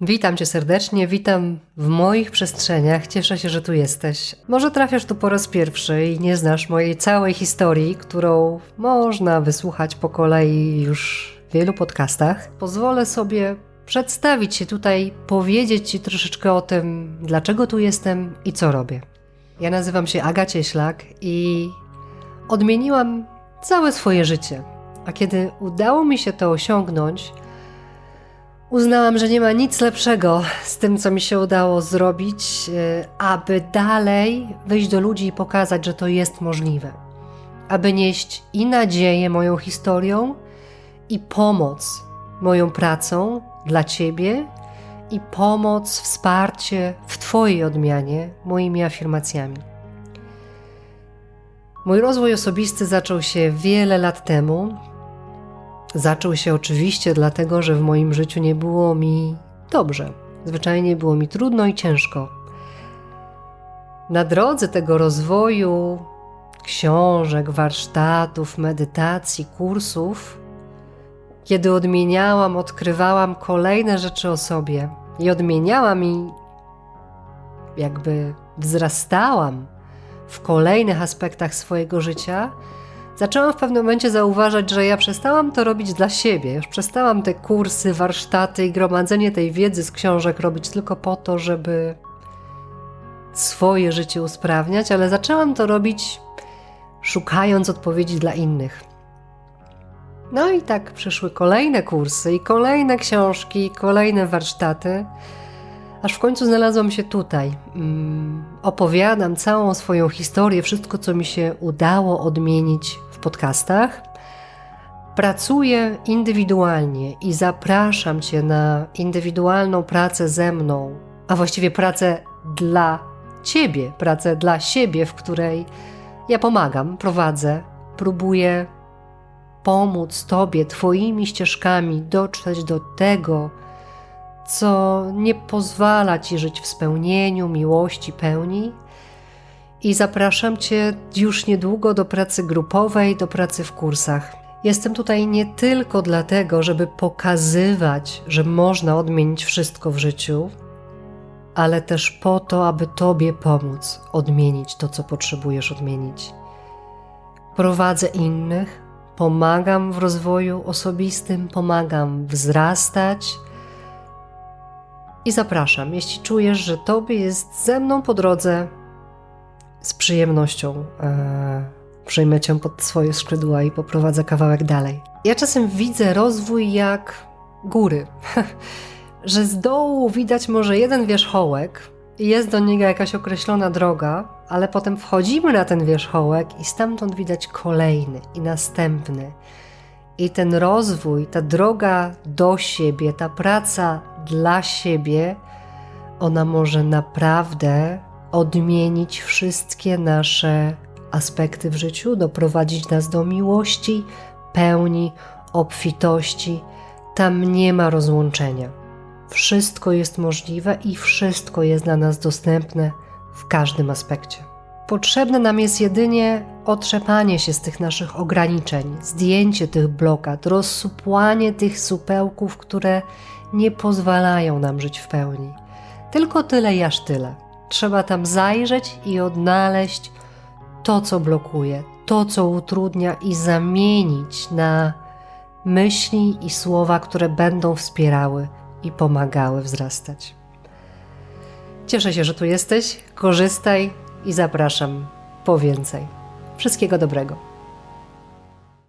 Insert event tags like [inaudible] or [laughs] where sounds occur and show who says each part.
Speaker 1: Witam cię serdecznie, witam w moich przestrzeniach. Cieszę się, że tu jesteś. Może trafiasz tu po raz pierwszy i nie znasz mojej całej historii, którą można wysłuchać po kolei już w wielu podcastach. Pozwolę sobie przedstawić się tutaj, powiedzieć ci troszeczkę o tym, dlaczego tu jestem i co robię. Ja nazywam się Aga Cieślak i odmieniłam całe swoje życie. A kiedy udało mi się to osiągnąć, Uznałam, że nie ma nic lepszego z tym, co mi się udało zrobić, e, aby dalej wyjść do ludzi i pokazać, że to jest możliwe. Aby nieść i nadzieję moją historią, i pomoc moją pracą dla Ciebie, i pomoc, wsparcie w Twojej odmianie moimi afirmacjami. Mój rozwój osobisty zaczął się wiele lat temu, Zaczął się oczywiście dlatego, że w moim życiu nie było mi dobrze. Zwyczajnie było mi trudno i ciężko. Na drodze tego rozwoju książek, warsztatów, medytacji, kursów, kiedy odmieniałam, odkrywałam kolejne rzeczy o sobie i odmieniałam i jakby wzrastałam w kolejnych aspektach swojego życia, Zaczęłam w pewnym momencie zauważać, że ja przestałam to robić dla siebie. Już przestałam te kursy, warsztaty i gromadzenie tej wiedzy z książek robić tylko po to, żeby swoje życie usprawniać, ale zaczęłam to robić szukając odpowiedzi dla innych. No i tak przyszły kolejne kursy i kolejne książki, i kolejne warsztaty, aż w końcu znalazłam się tutaj. Mm, opowiadam całą swoją historię, wszystko co mi się udało odmienić podcastach. Pracuję indywidualnie i zapraszam Cię na indywidualną pracę ze mną, a właściwie pracę dla Ciebie, pracę dla siebie, w której ja pomagam, prowadzę, próbuję pomóc Tobie Twoimi ścieżkami dotrzeć do tego, co nie pozwala Ci żyć w spełnieniu, miłości, pełni, i zapraszam Cię już niedługo do pracy grupowej, do pracy w kursach. Jestem tutaj nie tylko dlatego, żeby pokazywać, że można odmienić wszystko w życiu, ale też po to, aby Tobie pomóc odmienić to, co potrzebujesz odmienić. Prowadzę innych, pomagam w rozwoju osobistym, pomagam wzrastać i zapraszam, jeśli czujesz, że Tobie jest ze mną po drodze, z przyjemnością e, przyjmę cię pod swoje skrzydła i poprowadzę kawałek dalej. Ja czasem widzę rozwój jak góry, [laughs] że z dołu widać może jeden wierzchołek i jest do niego jakaś określona droga, ale potem wchodzimy na ten wierzchołek i stamtąd widać kolejny i następny. I ten rozwój, ta droga do siebie, ta praca dla siebie, ona może naprawdę odmienić wszystkie nasze aspekty w życiu, doprowadzić nas do miłości, pełni, obfitości. Tam nie ma rozłączenia. Wszystko jest możliwe i wszystko jest dla nas dostępne w każdym aspekcie. Potrzebne nam jest jedynie otrzepanie się z tych naszych ograniczeń, zdjęcie tych blokad, rozsupłanie tych supełków, które nie pozwalają nam żyć w pełni. Tylko tyle i aż tyle. Trzeba tam zajrzeć i odnaleźć to, co blokuje, to, co utrudnia, i zamienić na myśli i słowa, które będą wspierały i pomagały wzrastać. Cieszę się, że tu jesteś, korzystaj i zapraszam po więcej. Wszystkiego dobrego.